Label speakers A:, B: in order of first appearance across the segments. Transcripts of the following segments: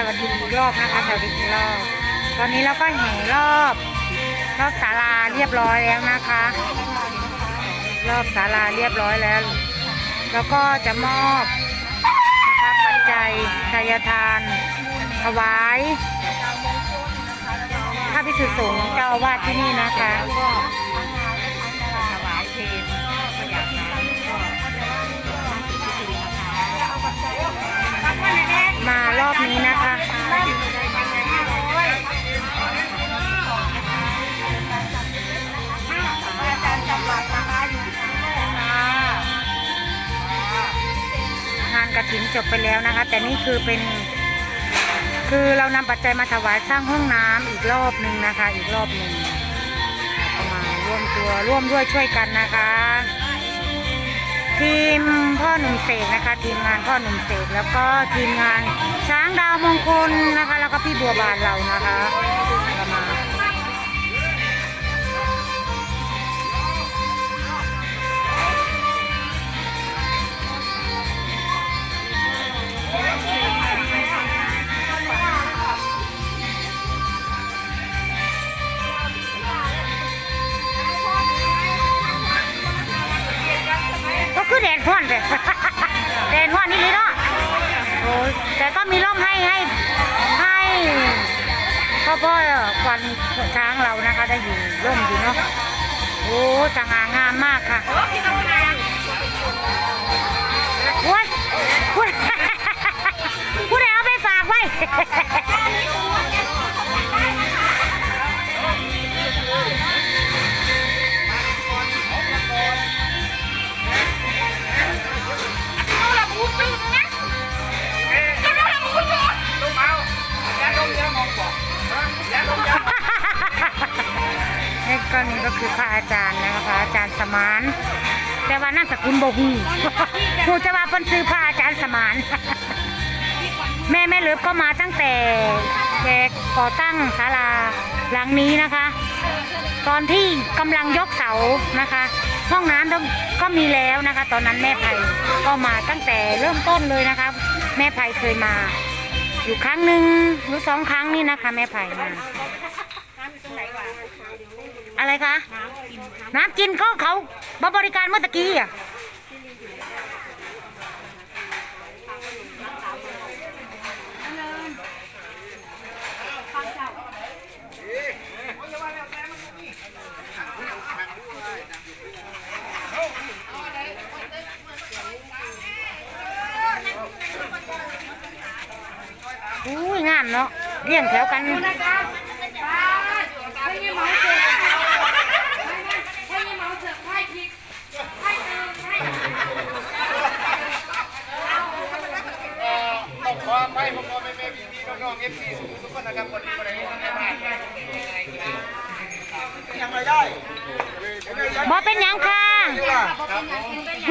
A: สวัสดีอีกรอบนะคะสวัสดีอีกรอบ ตอนนี้เราก็แห่รอบรอบศาลาเรียบร้อยแล้วนะคะ รอบศาลาเรียบร้อยแล้ว แล้วก็จะมอบนะคะปัจจัยทายทาน ถวายพระพิสุสงฆ์เจ้าอาวาสที่นี่นะคะ
B: ถวายเพลงก็อยากจะก็
A: มารอบ นี้นะคะ
B: อาจารย์จำหลักนะคะอยู่ที่นี่ค่ะ
A: งานกระถินจบไปแล้วนะคะ แต่นี่คือเป็น คือเรานำปัจจัยมาถวายสร้างห้องน้ำอีกรอบหนึ่งนะคะ อีกรอบหนึ่งมาร่วมตัวร่วมด้วยช่วยกันนะคะทีม พ่อหนุ่มเสกนะคะ ทีมงานพ่อหนุ่มเสกแล้วก็ทีมงานช้างดาวมงคลนะคะ แล้วก็พี่บัวบานเรานะคะ พ่อพ่อควันช้างเรานะคะ ได้อยู่ร่มอยู่เนาะโอ้สง่างามมากค่ะโอ้ยพูดพูดเอาไปฝากไว้ มาน แต่ว่านั่นสกุลโบฮูหูจะว่าเป็นซื้อพระอาจารย์สมาน แม่แม่เลิฟก็มาตั้งแต่แกก่อตั้งศาลาหลังนี้นะคะ ตอนที่กำลังยกเสานะคะ ห้องน้ำก็มีแล้วนะคะ ตอนนั้นแม่ไผ่ก็มาตั้งแต่เริ่มต้นเลยนะคะ แม่ไผ่เคยมา อยู่ครั้งหนึ่งหรือสองครั้งนี่นะคะ แม่ไผ่มา อะไรคะ น้ำกินก็เขาบริการเมื่อตะกี้อะอุ้ยงามเนาะเรียงแถวกัน
C: ต้องขอไปผมขอไปเมย์พี่น้องเอฟซีทุกคนนะครั บวันนี้วันนี้ไม่พลาดยังไม่ได้
A: บอเป็นหยังค่ะ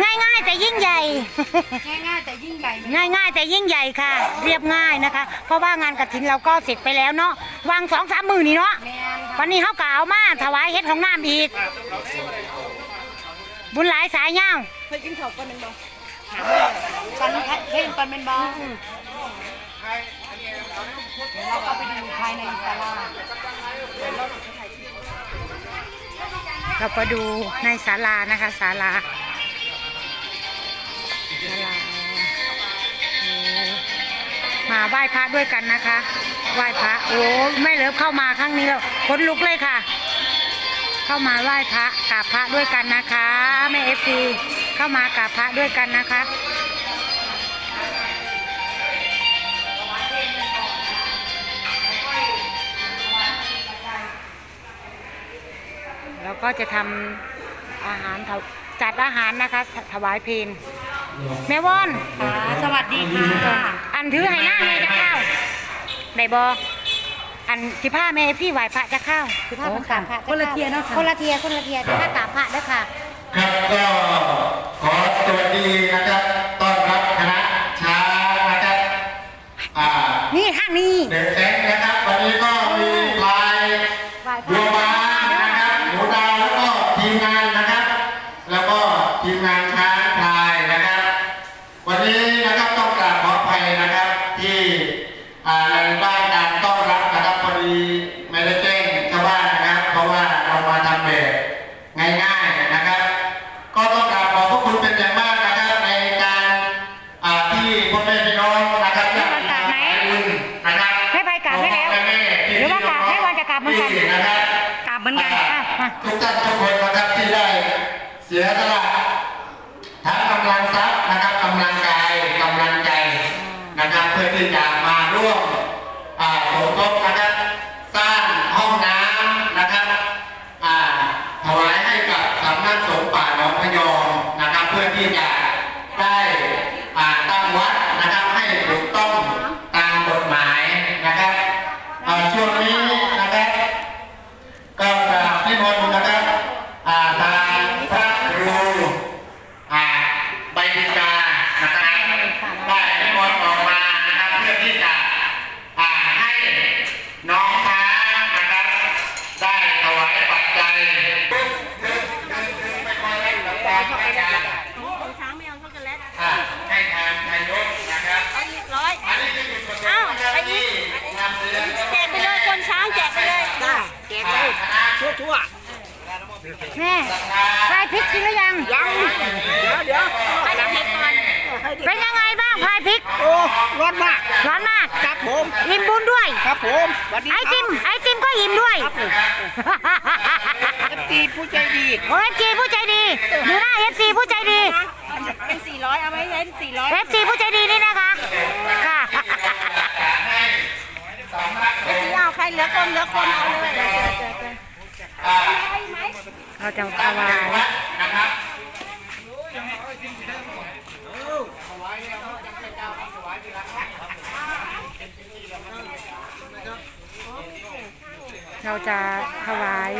A: ง่ายๆแต่ยิ่งใหญ่
B: ง่ายๆแต่ยิ่งใหญ่ไหม
A: ง่ายๆแต่ยิ่งใหญ่ค่ะ เรียบง่ายนะคะ เพราะว่างานกระถินเราก็เสร็จไปแล้วเนาะวางสองสามหมื่นนี่เนาะ
B: แมนค่ะ
A: วันนี้เขากล่าวมาถวายเฮ็ดของน้ำอีก บุญหลายสายเงา
B: เคยกินข้าวกันเป็นบ่ฟันเพลงกันเป็นบ่ เดี๋ยวเราก็ไปดูภายในศาลา
A: เราก็ดูในศาลานะคะศาลาศาลามาไหว้พระด้วยกันนะคะ ไหว้พระโอ้ไม่เลิฟเข้ามาครั้งนี้แล้วขนลุกเลยค่ะ เข้ามาไหว้พระกราบพระด้วยกันนะคะแม่เอฟซีเข้ามากราบพระด้วยกันนะคะ แล้วก็จะทำอาหารถวจัดอาหารนะคะถวายเพลนแม่ว่อน
B: ค่ะสวัสดีค่ะ
A: อันถือให้หน้าแม่จะเข้าได้บออันสิผ้าแม่พี่ไหวพระจะเข้าสิผ้าเป็นกราบพระจ
B: คนละเทียเนาะค่ะ
A: คนละเทียคนละเทียเดี๋ยวถ้ากราบพระเด้วยค่ะา
C: ยนะครับวันนี้นะครับต้องกราบขออภัยนะครับที่อ่าในด้านการต้อนรับนะครับพอดีไม่ได้แจ้งชาวบ้านนะครับ เพราะว่าเรามาทำแบบง่ายๆนะครับ ก็ต้องกราบขอบพระคุณเป็นอย่างมากนะครับในการอ่าที่พ่อแม่พี่น้องนะครับญาติพี่น้องไปบุญนะครับ
A: ให้ไปกราบให้แล้ว
C: พ่อม่พี่
A: หรือว่ากราบให้วันจะกราบเหมือนกัน
C: ที่นะครับ
A: กราบเหมือนกันอะมา
C: ทุกท่านทุกคนนะครับที่ได้เสียสละทั้งกำลังทรัพย์นะครับกำลังกายกำลังใจ นะครับเพื่อที่จะมาร่วมสมทบนะครับสร้างห้องน้ำนะครับถวายให้กับสำนักสงฆ์ป่าหนองพยอมนะครับเพื่อที่จะ อ่าทั่
B: ว
C: ทั่
B: ว
A: แม่พายพริกกินหรือยัง
B: ยังเดี๋ยวเดี๋ยวให้เด็กก่อนให้เด็ก
A: เป็นยังไงบ้างพายพริก
B: โอ้ร้อนมาก
A: ร้อนมาก
B: ครับผม
A: อิ่มบุญด้วย
B: ครับผมสวัสดี
A: ไอ
B: ค
A: ติ
B: รับ
A: มไอติมก็อิ่มด้วย
B: เอฟซีผู้ใจดี
A: โอ้ยจีผู้ใจดีดูหน้าเอฟซีผู้ใจดี
B: เป็นสี่ร้อยเอาไว้ให้สี่ร้อย
A: เอฟซีผู้ใจดีนี่นะคะค่ะ
B: สี่เอาใครเหลือคนเหลือคนเอาเลย
C: อ่า
A: เราจะถวาย
C: นะครับ
A: เราจะถวาย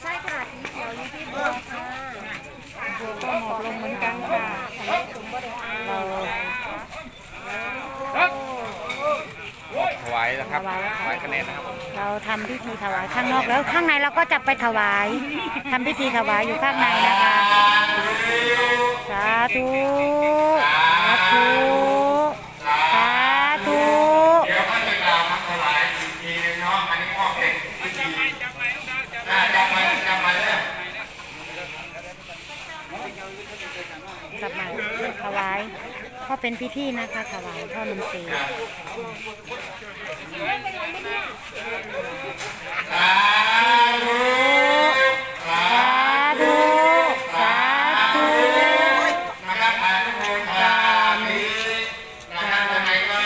B: ใช่ค่ะสีเขียวนี่พี่บัวค่ะ
A: ก็หมอบลงเหมือนกันค่ะ
D: ถวายนะครับถวายคะแนนนะครับ
A: เราทำพิธีถวายข้างนอกแล้วข้างในเราก็จะไปถวายทำพิธีถวายอยู่ข้างในนะคะ สาธุสาธุ สาธุ
C: เดี๋ยวก็จะกล่าวคำถวายอีกทีหนึงเนาะ อันนี้พ่อเป็นพิธีอ่าจำไว้จำไว้เลย
A: กลับมาถวาย ก็เป็นพิธีนะคะถวายพ่อลุงศรี
C: สาธุสา
A: ธุสาธุ
C: นะครับอาทุกคนทานี้นะครับยังไงก็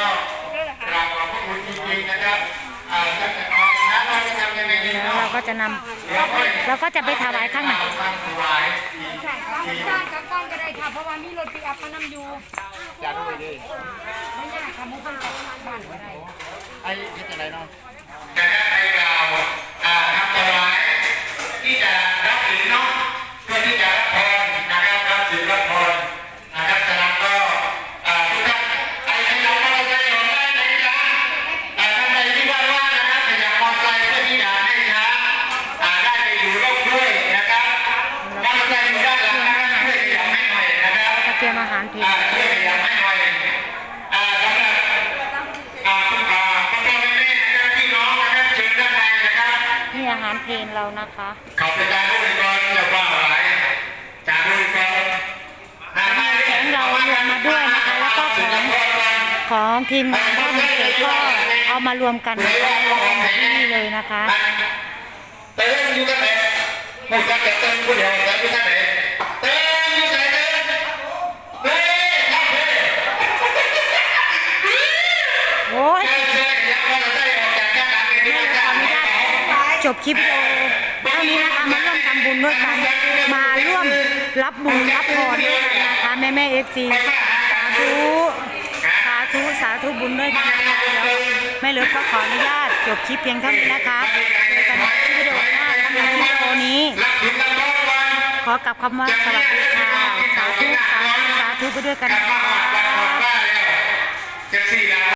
C: กราบขอบพระคุณจริงๆนะครับอ่าท่านจะเอานะเราจะทำยังไงดี
A: แล้ว
C: เนาะ
A: เราก็จะนำ
C: เรา
A: ก็จะไปถวายข้างใน
C: ทำถวายอีกที
B: ค่ะเพราะว่ามีรถปีอัพมานำอยู่
D: จานด้วยเลย
B: ไม่ยากค่ะมุกเป็นบ้านก็ได้
D: ไอ้เฮ็ดจังไดเนาะ
C: อาหารเพล
A: เรา
C: นะคะเขาเป็นการบริกรจะว่าหลายจากบริกรอ่าไม่ได้
A: ของเรารวมมาด้วยนะคะ แล้วก็ของของทีมงานบ้านลุงเสกก็เอามารวมกันที่นี่เลยนะคะ
C: เต้นอยู่กันไหนหมดกันแต่เต้นผู้เดียวเต้นอยู่กันไหนเต้นอยู่ไหนเต้นเต้นครับเต้น
A: โอ้ย
C: เต้นเต้นยักษ์ว่าจะได้ออกจากการเงินที่จะ
A: ขออนุญาตจบ คลิปวิดีโอเท่านี้นะคะมาร่วมทำบุญด้วยกันมาร่วมรับบุญรับพรด้วยกันนะคะแม่แม่เอฟซีสาธุสาธุสาธุบุญด้วยกันนะคะเดี๋ยวแม่เหลือก็ขออนุญาตจบคลิปเพียงเท่านี้นะคะเจอกันในวิดีโอหน้าสำหรับวิดีโอนี้ ขอกลับคำว่าสวัสดีค่ะสาธุสาธุสาธุไปด้วยกัน
C: กลับ
A: นะคะ